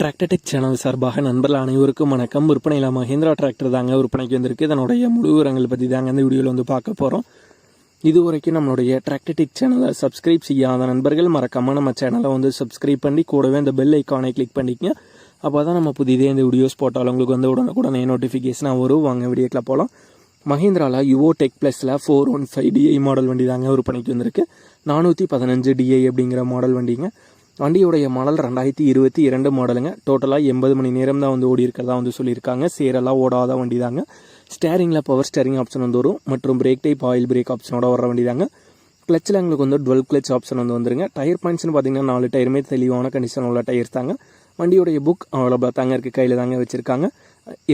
Tractor Tech channel சார்பாக நண்பர்கள் அனைவருக்கும் வணக்கம். விற்பனையில் மஹேந்திரா டிராக்டர் தாங்க விற்பனைக்கு வந்திருக்கு. இதனுடைய முழு விவரங்கள் பற்றி தாங்க இந்த வீடியோவில் வந்து பார்க்க போகிறோம் இது வரைக்கும் நம்மளுடைய டிராக்டர்டெக் சேனலை சப்ஸ்கிரைப் செய்யாத நண்பர்கள் மறக்காமல் நம்ம சேனலை வந்து சப்ஸ்கிரைப் பண்ணி கூடவே இந்த பெல் ஐக்கானை கிளிக் பண்ணிக்கங்க. அப்போ தான் நம்ம புதிதே இந்த வீடியோஸ் போட்டாலும் உங்களுக்கு வந்து உடனுக்குடனே நோட்டிஃபிகேஷனாக வரும். வாங்க வீடியோக்கில் போகலாம் மஹேந்திராவில் யுவோ டெக் ப்ளஸில் four one five DI model வண்டி தாங்க விற்பனைக்கு வந்திருக்கு. நானூற்றி பதினஞ்சு டிஐ அப்படிங்கிற மாடல் வண்டிங்க. வண்டியுடைய மாடல் ரெண்டாயிரத்தி இருபத்தி இரண்டு மாடலுங்க. டோட்டலாக எண்பது மணி நேரம் தான் வந்து ஓடி இருக்கிறதா வந்து சொல்லியிருக்காங்க. சேரெல்லாம் ஓடாத வண்டி தாங்க ஸ்டேரிங்கில் பவர் ஸ்டேரிங் ஆப்ஷன் வந்து வரும் மற்றும் பிரேக் டைப் ஆயில் பிரேக் ஆப்ஷனோட வர வண்டி தாங்க கிளச்சில் எங்களுக்கு வந்து டுவெல் கிளச் ஆப்ஷன் வந்து வந்துருங்க. டயர் பாயிண்ட்ஸ்னு பார்த்தீங்கன்னா நாலு டயருமே தெளிவான கண்டிஷன் உள்ள டயர் தாங்க. வண்டியுடைய புக் அவைலபிளாக தாங்க இருக்குது கையில் தாங்க வச்சுருக்காங்க.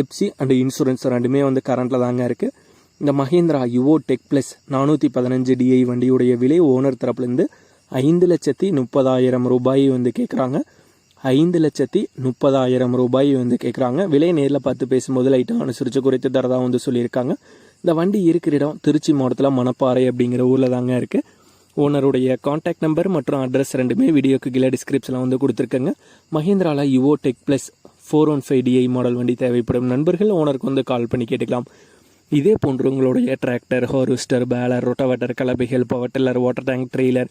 எப்சி அண்ட் இன்சூரன்ஸ் ரெண்டுமே வந்து கரண்ட்டில் தாங்க இருக்குது இந்த மஹேந்திரா யுவோ டெக் ப்ளஸ் நானூற்றி பதினஞ்சு டிஐ வண்டியுடைய விலை ஓனர் தரப்புலேருந்து ஐந்து லட்சத்தி முப்பதாயிரம் ரூபாய் வந்து கேட்குறாங்க ஐந்து லட்சத்தி முப்பதாயிரம் ரூபாய் வந்து கேட்குறாங்க விலை நேரில் பார்த்து பேசும்போது லைட்டாக அனுசரித்து குறைத்து தரதா வந்து சொல்லியிருக்காங்க. இந்த வண்டி இருக்கிற இடம் திருச்சி மாவட்டத்தில் மணப்பாறை அப்படிங்கிற ஊரில் தாங்க இருக்குது ஓனருடைய காண்டாக்ட் நம்பர் மற்றும் அட்ரஸ் ரெண்டுமே வீடியோக்கு கீழே டிஸ்கிரிப்ஷனில் வந்து கொடுத்துருக்கேங்க. மஹேந்திராவில் Yuvo Tech plus four one five DI model வண்டி தேவைப்படும் நண்பர்கள் ஓனருக்கு வந்து கால் பண்ணி கேட்டுக்கலாம். இதே போன்று உங்களுடைய tractor harvester baler rotavator கலபைகள் power tiller water tank trailer